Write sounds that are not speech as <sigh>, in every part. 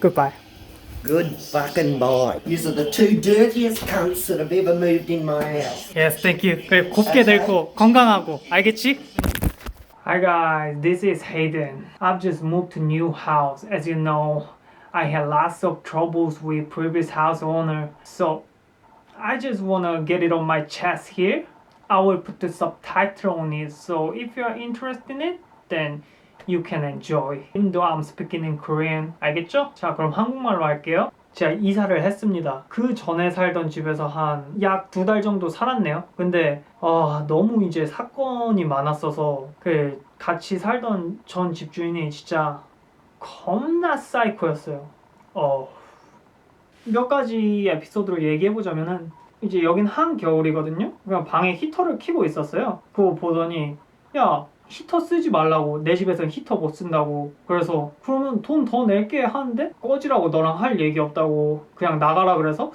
Goodbye. Good fucking boy. These are the two dirtiest cunts that have ever moved in my house. Yes, thank you. 그래 곱게 늙고 건강하고 알겠지? Hi guys, this is Hayden. I've just moved to new house. As you know, I had lots of troubles with previous house owner. So I just wanna get it on my chest here. I will put the subtitle on it. So if you're interested in it, then you can enjoy. Though I'm speaking in Korean. 알겠죠? 자, 그럼 한국말로 할게요. 제가 이사를 했습니다. 그 전에 살던 집에서 한 약 두 달 정도 살았네요. 근데 아, 너무 이제 사건이 많았어서 그 같이 살던 전 집주인이 진짜 겁나 사이코였어요. 어. 몇 가지 에피소드를 얘기해 보자면은 이제 여긴 한겨울이거든요. 그냥 방에 히터를 켜고 있었어요. 그거 보더니 야 히터 쓰지 말라고 내 집에서는 히터 못 쓴다고. 그래서 그러면 돈 더 낼게 하는데 꺼지라고 너랑 할 얘기 없다고 그냥 나가라 그래서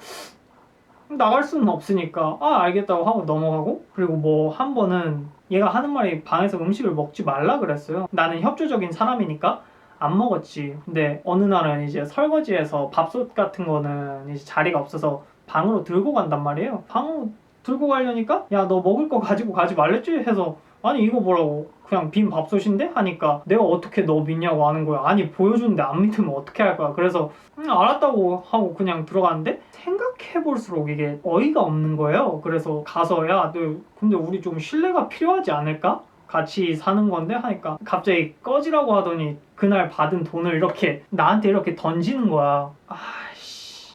나갈 수는 없으니까 아 알겠다고 하고 넘어가고 그리고 뭐 한 번은 얘가 하는 말이 방에서 음식을 먹지 말라 그랬어요. 나는 협조적인 사람이니까 안 먹었지. 근데 어느 날은 이제 설거지해서 밥솥 같은 거는 이제 자리가 없어서 방으로 들고 간단 말이에요. 방으로 들고 가려니까 야 너 먹을 거 가지고 가지 말랬지 해서 아니 이거 뭐라고? 그냥 빈 밥솥인데? 하니까 내가 어떻게 너 믿냐고 하는 거야. 아니 보여주는데 안 믿으면 어떻게 할 거야? 그래서 음, 알았다고 하고 그냥 들어갔는데 생각해 볼수록 이게 어이가 없는 거예요. 그래서 가서 야 너 근데 우리 좀 신뢰가 필요하지 않을까? 같이 사는 건데? 하니까 갑자기 꺼지라고 하더니 그날 받은 돈을 이렇게 나한테 이렇게 던지는 거야. 아씨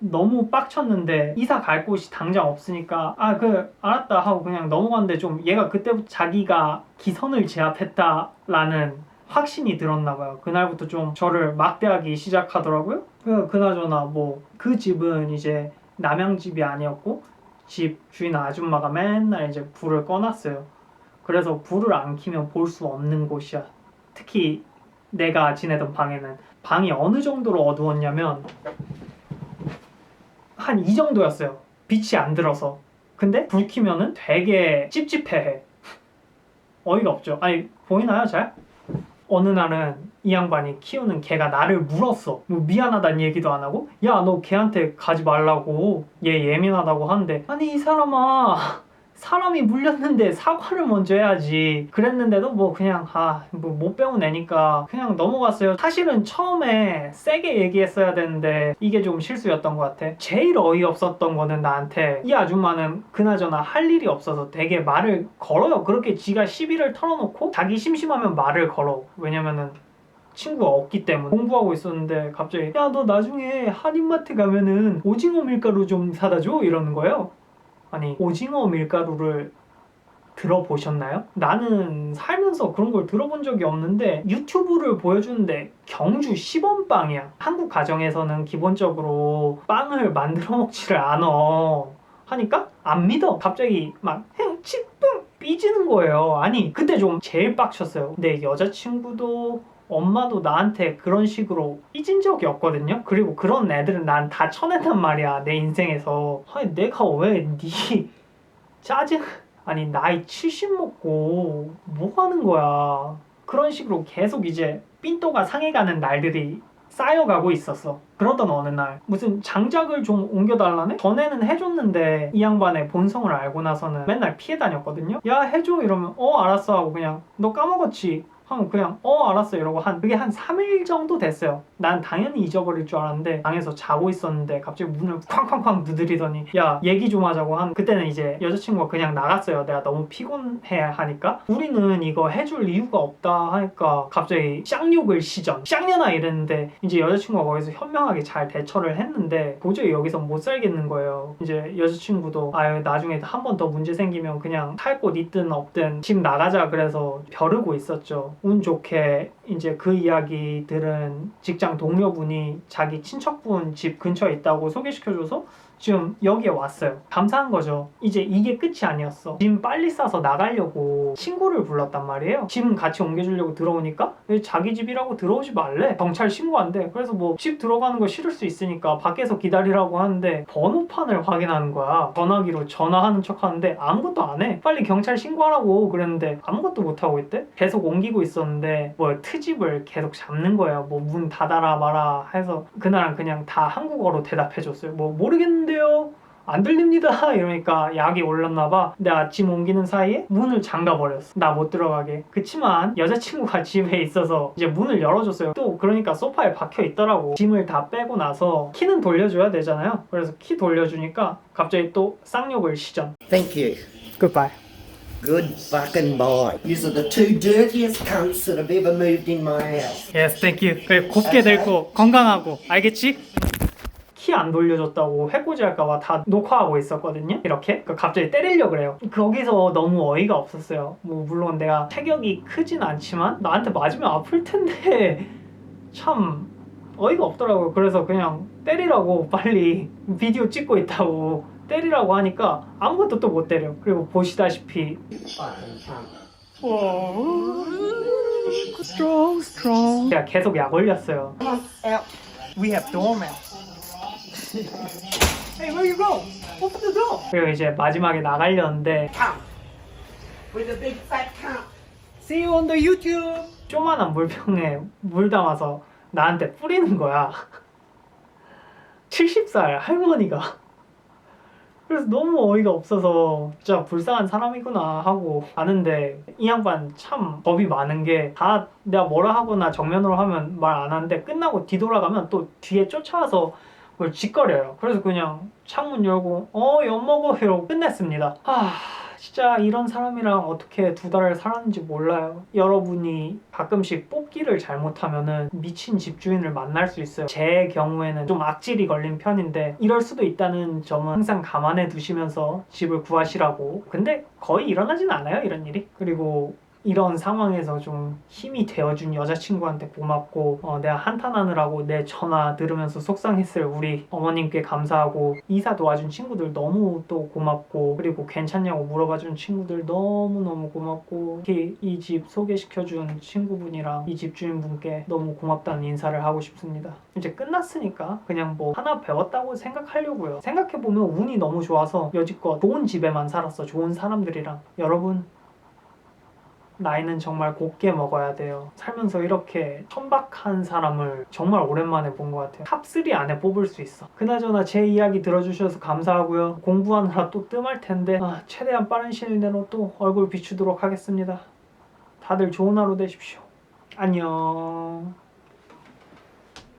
너무 빡쳤는데 이사 갈 곳이 당장 없으니까 아 그 알았다 하고 그냥 넘어갔는데 좀 얘가 그때부터 자기가 기선을 제압했다라는 확신이 들었나 봐요. 그날부터 좀 저를 막대하기 시작하더라고요. 그 그나저나 뭐 그 집은 이제 남양 집이 아니었고 집 주인 아줌마가 맨날 이제 불을 꺼놨어요. 그래서 불을 안 켜면 볼 수 없는 곳이야. 특히 내가 지내던 방에는 방이 어느 정도로 어두웠냐면 한 이 정도였어요. 빛이 안 들어서. 근데 불 켜면은 되게 찝찝해해. 어이가 없죠. 아니 보이나요 잘? 어느 날은 이 양반이 키우는 개가 나를 물었어. 뭐 미안하다는 얘기도 안 하고, 야너 걔한테 가지 말라고. 얘 예민하다고 하는데, 아니 이 사람아. 사람이 물렸는데 사과를 먼저 해야지. 그랬는데도 뭐 그냥 아뭐 못 배운 애니까 그냥 넘어갔어요. 사실은 처음에 세게 얘기했어야 되는데 이게 좀 실수였던 것 같아. 제일 어이없었던 거는 나한테 이 아줌마는 그나저나 할 일이 없어서 되게 말을 걸어요. 그렇게 지가 시비를 털어놓고 자기 심심하면 말을 걸어. 왜냐면은 친구가 없기 때문에 공부하고 있었는데 갑자기 야 너 나중에 한인마트 가면은 오징어 밀가루 좀 사다 줘 이러는 거예요. 아니 오징어 밀가루를 들어보셨나요? 나는 살면서 그런 걸 들어본 적이 없는데 유튜브를 보여주는데 경주 시범빵이야. 한국 가정에서는 기본적으로 빵을 만들어 먹지를 않아. 하니까 안 믿어. 갑자기 막 치 뿡 삐지는 거예요. 아니 그때 좀 제일 빡쳤어요. 내 여자친구도 엄마도 나한테 그런 식으로 삐진 적이 없거든요. 그리고 그런 애들은 난 다 쳐낸단 말이야. 내 인생에서. 아니 내가 왜 네 <laughs> 짜증 아니 나이 70 먹고 뭐 하는 거야. 그런 식으로 계속 이제 삔또가 상해가는 날들이 쌓여가고 있었어. 그러던 어느 날 무슨 장작을 좀 옮겨달라네? 전에는 해줬는데 이 양반의 본성을 알고 나서는 맨날 피해 다녔거든요. 야 해줘 이러면 어 알았어 하고 그냥 너 까먹었지. 하면 그냥 어 알았어 이러고 한 그게 한 3일 정도 됐어요. 난 당연히 잊어버릴 줄 알았는데 방에서 자고 있었는데 갑자기 문을 쾅쾅쾅 두드리더니 야 얘기 좀 하자고 한 그때는 이제 여자친구가 그냥 나갔어요. 내가 너무 피곤해 하니까 우리는 이거 해줄 이유가 없다 하니까 갑자기 쌍욕을 시전 쌍년아 이랬는데 이제 여자친구가 거기서 현명하게 잘 대처를 했는데 도저히 여기서 못 살겠는 거예요. 이제 여자친구도 아유 나중에 한 번 더 문제 생기면 그냥 살곳 있든 없든 집 나가자 그래서 벼르고 있었죠. 운 좋게 이제 그 이야기 들은 직장 동료분이 자기 친척분 집 근처에 있다고 소개시켜줘서 지금 여기에 왔어요. 감사한 거죠. 이제 이게 끝이 아니었어. 짐 빨리 싸서 나가려고 친구를 불렀단 말이에요. 짐 같이 옮겨주려고 들어오니까 왜 자기 집이라고 들어오지 말래. 경찰 신고한대. 그래서 뭐 집 들어가는 거 싫을 수 있으니까 밖에서 기다리라고 하는데 번호판을 확인하는 거야. 전화기로 전화하는 척 하는데 아무것도 안 해. 빨리 경찰 신고하라고 그랬는데 아무것도 못 하고 있대. 계속 옮기고 있었는데 뭐 트집을 계속 잡는 거예요. 뭐 문 닫아라 마라 해서 그날은 그냥 다 한국어로 대답해 줬어요. 뭐 모르겠는데 요. 안 들립니다. <laughs> 이러니까 약이 올랐나 봐. 내가 짐 옮기는 사이에 문을 잠가 버렸어. 나 못 들어가게. 그치만 여자친구가 <laughs> 집에 있어서 이제 문을 열어줬어요. 또 그러니까 소파에 박혀 있더라고. 짐을 다 빼고 나서 키는 돌려줘야 되잖아요. 그래서 키 돌려주니까 갑자기 또 쌍욕을 시전. Thank you. Goodbye. Good fucking boy. These are the two dirtiest cunts that have ever moved in my house. Yes, thank you. 그래 곱게 늙고 건강하고 알겠지? 키 안 돌려줬다고 해코지 할까봐 다 녹화하고 있었거든요. 이렇게 그 갑자기 때리려 그래요. 거기서 너무 어이가 없었어요. 뭐 물론 내가 체격이 크진 않지만 나한테 맞으면 아플 텐데 <laughs> 참 어이가 없더라고요. 그래서 그냥 때리라고 빨리 비디오 찍고 있다고 때리라고 하니까 아무것도 또 못 때려. 그리고 보시다시피. 제가 계속 약 올렸어요. We have doorman. Hey, where you go? Open the door. 그리고 이제 마지막에 나가려는데 Cunt. With a big fat cunt. See you on the YouTube. 조만한 물병에 물 담아서 나한테 뿌리는 거야. <laughs> 70살 할머니가. 그래서 너무 어이가 없어서 진짜 불쌍한 사람이구나 하고 아는데 이 양반 참 겁이 많은 게 다 내가 뭐라 하거나 정면으로 하면 말 안 하는데 끝나고 뒤돌아가면 또 뒤에 쫓아와서 그걸 짓거려요. 그래서 그냥 창문 열고 어 엿먹어 이러고 끝냈습니다. 아 진짜 이런 사람이랑 어떻게 두 달을 살았는지 몰라요. 여러분이 가끔씩 뽑기를 잘못하면은 미친 집주인을 만날 수 있어요. 제 경우에는 좀 악질이 걸린 편인데 이럴 수도 있다는 점은 항상 감안해 두시면서 집을 구하시라고. 근데 거의 일어나진 않아요, 이런 일이. 그리고 이런 상황에서 좀 힘이 되어준 여자친구한테 고맙고 어, 내가 한탄하느라고 내 전화 들으면서 속상했을 우리 어머님께 감사하고 이사 도와준 친구들 너무 또 고맙고 그리고 괜찮냐고 물어봐준 친구들 너무너무 고맙고 특히 이 집 소개시켜준 친구분이랑 이 집 주인분께 너무 고맙다는 인사를 하고 싶습니다. 이제 끝났으니까 그냥 뭐 하나 배웠다고 생각하려고요. 생각해보면 운이 너무 좋아서 여지껏 좋은 집에만 살았어. 좋은 사람들이랑. 여러분 나이는 정말 곱게 먹어야 돼요. 살면서 이렇게 천박한 사람을 정말 오랜만에 본 것 같아요. 탑3 안에 뽑을 수 있어. 그나저나 제 이야기 들어주셔서 감사하고요. 공부하느라 또 뜸할 텐데 아, 최대한 빠른 시일 내로 또 얼굴 비추도록 하겠습니다. 다들 좋은 하루 되십시오. 안녕.